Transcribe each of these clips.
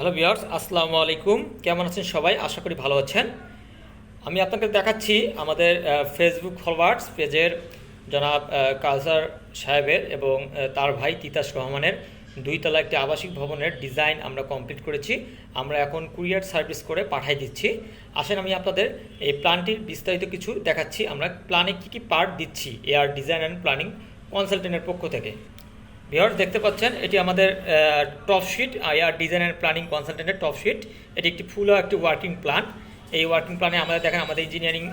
Hello বিয়ার্স আসসালামু আলাইকুম। কেমন আছেন সবাই? আশা করি ভালো আছেন। আমি আপনাকে দেখাচ্ছি আমাদের ফেসবুক ফলোয়ার্স পেজের জনাব আহ, কাউসার সাহেবের এবং তার ভাই তিতাস রহমানের দুইতলা একটি আবাসিক ভবনের ডিজাইন আমরা কমপ্লিট করেছি। আমরা এখন কুরিয়ার সার্ভিস করে পাঠাই দিচ্ছি। আসেন আমি আপনাদের এই প্ল্যানটির বিস্তারিত কিছু দেখাচ্ছি। আমরা প্ল্যানে কী কী পার্ট দিচ্ছি? এয়ার ডিজাইন অ্যান্ড প্ল্যানিং কনসালটেন্টের পক্ষ থেকে। ভিওর্স দেখতে পাচ্ছেন, এটি আমাদের top sheet IR design and planning কনসালটেন্টের top sheet এটি একটি ফুল একটি ওয়ার্কিং প্ল্যান এই ওয়ার্কিং প্ল্যানে আমাদের দেখেন, আমাদের ইঞ্জিনিয়ারিং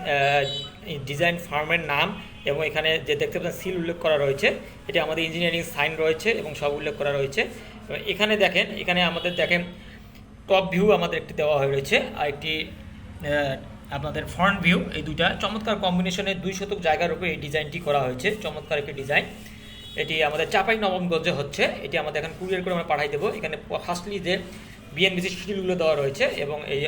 ডিজাইন ফার্মের নাম এবং এখানে যে দেখতে পাচ্ছেন সিল উল্লেখ করা রয়েছে। এটি আমাদের ইঞ্জিনিয়ারিং সাইন রয়েছে এবং সব উল্লেখ করা রয়েছে। এখানে দেখেন, এখানে আমাদের দেখেন টপ ভিউ আমাদের একটি দেওয়া হয়ে রয়েছে আর একটি আপনাদের ফ্রন্ট ভিউ এই দুইটা চমৎকার কম্বিনেশনে দুই শতক জায়গার উপরে এই ডিজাইনটি করা হয়েছে। চমৎকার একটি ডিজাইন এটি আমাদের চাপাই নবমগঞ্জে হচ্ছে। এটি আমাদের এখন কুরিয়ার করে আমরা পাঠাই দেবো। এখানে ফার্স্টলি যে বিএনবিসি শিডিউলগুলো দেওয়া রয়েছে এবং এই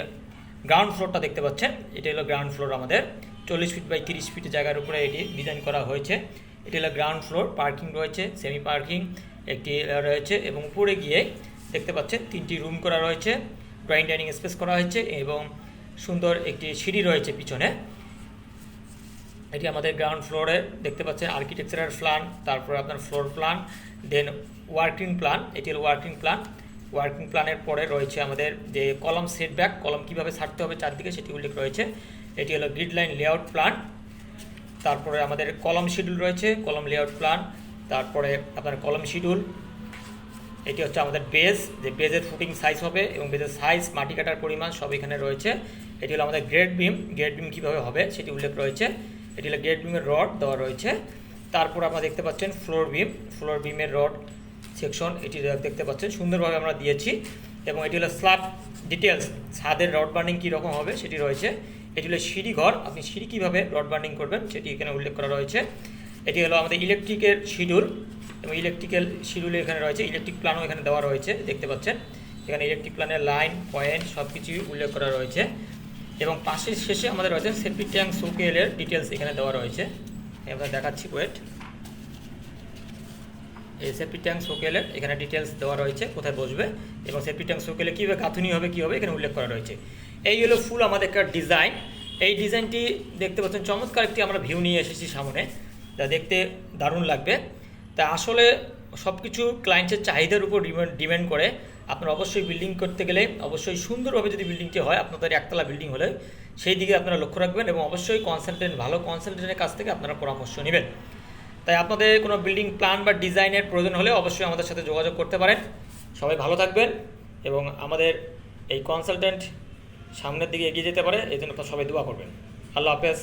গ্রাউন্ড ফ্লোরটা দেখতে পাচ্ছেন, এটি হলো গ্রাউন্ড ফ্লোর আমাদের। চল্লিশ ফিট বাই তিরিশ ফিট জায়গার উপরে এটি ডিজাইন করা হয়েছে। এটি হলো গ্রাউন্ড ফ্লোর পার্কিং রয়েছে সেমি পার্কিং একটি রয়েছে এবং উপরে গিয়ে দেখতে পাচ্ছেন তিনটি রুম করা রয়েছে। ড্রয়িং ডাইনিং স্পেস করা হয়েছে এবং সুন্দর একটি সিঁড়ি রয়েছে পিছনে। এটি আমাদের গ্রাউন্ড ফ্লোরে দেখতে পাচ্ছেন আর্কিটেকচারাল প্ল্যান তারপরে আপনার floor plan then working plan এটি হলো ওয়ার্কিং প্ল্যান ওয়ার্কিং প্ল্যানের পরে রয়েছে আমাদের যে কলম সেটব্যাক কলম কীভাবে ছাড়তে হবে চারদিকে সেটি উল্লেখ রয়েছে। এটি হলো গ্রিড লাইন লেআউট প্ল্যান তারপরে আমাদের কলম শিডিউল রয়েছে কলম লেআউট প্ল্যান তারপরে আপনার কলম শিডিউল এটি হচ্ছে আমাদের বেজ যে বেজের ফুটিং সাইজ হবে এবং বেজের সাইজ মাটি কাটার পরিমাণ সব এখানে রয়েছে। এটি হলো আমাদের গ্রেড বিম গ্রেড বিম কীভাবে হবে সেটি উল্লেখ রয়েছে। এটি হলো গ্রেড বিমের রড দেওয়া রয়েছে। তারপর আপনারা দেখতে পাচ্ছেন ফ্লোর বিম ফ্লোর বিমের রড সেকশন এটি দেখতে পাচ্ছেন, সুন্দরভাবে আমরা দিয়েছি। এবং এটি হলো স্ল্যাব ডিটেলস ছাদের রড বার্নিং কীরকম হবে সেটি রয়েছে। এটি হলো সিঁড়ি ঘর, আপনি সিঁড়ি কীভাবে রড বার্নিং করবেন সেটি এখানে উল্লেখ করা রয়েছে। এটি হলো আমাদের ইলেকট্রিকের শিডিউল এবং ইলেকট্রিক্যাল শিডিউল এখানে রয়েছে ইলেকট্রিক প্ল্যানও এখানে দেওয়া রয়েছে, দেখতে পাচ্ছেন। এখানে ইলেকট্রিক প্ল্যানের লাইন পয়েন্ট সব কিছুই উল্লেখ করা রয়েছে। এবং পাশের শেষে আমাদের রয়েছে সেফটি ট্যাঙ্ক সোকেলের ডিটেলস এখানে দেওয়া রয়েছে। আমরা দেখাচ্ছি ওয়েট এই সেফটি ট্যাঙ্ক সোকেলের এখানে ডিটেলস দেওয়া রয়েছে, কোথায় বসবে এবং সেফটি ট্যাঙ্ক সোকেলে কীভাবে গাঁথুনি হবে, কী হবে এখানে উল্লেখ করা রয়েছে। এই হলো ফুল আমাদের একটা ডিজাইন এই ডিজাইনটি দেখতে পাচ্ছেন, চমৎকার একটি আমরা ভিউ নিয়ে এসেছি সামনে। যা দেখতে দারুণ লাগবে। তা আসলে সব কিছু ক্লায়েন্টের চাহিদার উপর ডিপেন্ড করে। আপনার অবশ্যই বিল্ডিং করতে গেলে অবশ্যই সুন্দরভাবে যদি বিল্ডিংটি হয়, আপনাদের একতলা বিল্ডিং হলে সেই দিকে আপনারা লক্ষ্য রাখবেন এবং অবশ্যই কনসালটেন্ট ভালো কনসালটেন্টের কাছ থেকে আপনারা পরামর্শ নেবেন। তাই আপনাদের কোনো বিল্ডিং প্ল্যান বা ডিজাইনের প্রয়োজন হলে অবশ্যই আমাদের সাথে যোগাযোগ করতে পারেন। সবাই ভালো থাকবেন এবং আমাদের এই কনসালটেন্ট সামনের দিকে এগিয়ে যেতে পারে এই জন্য সবাই দোয়া করবেন। আল্লাহ হাফেজ।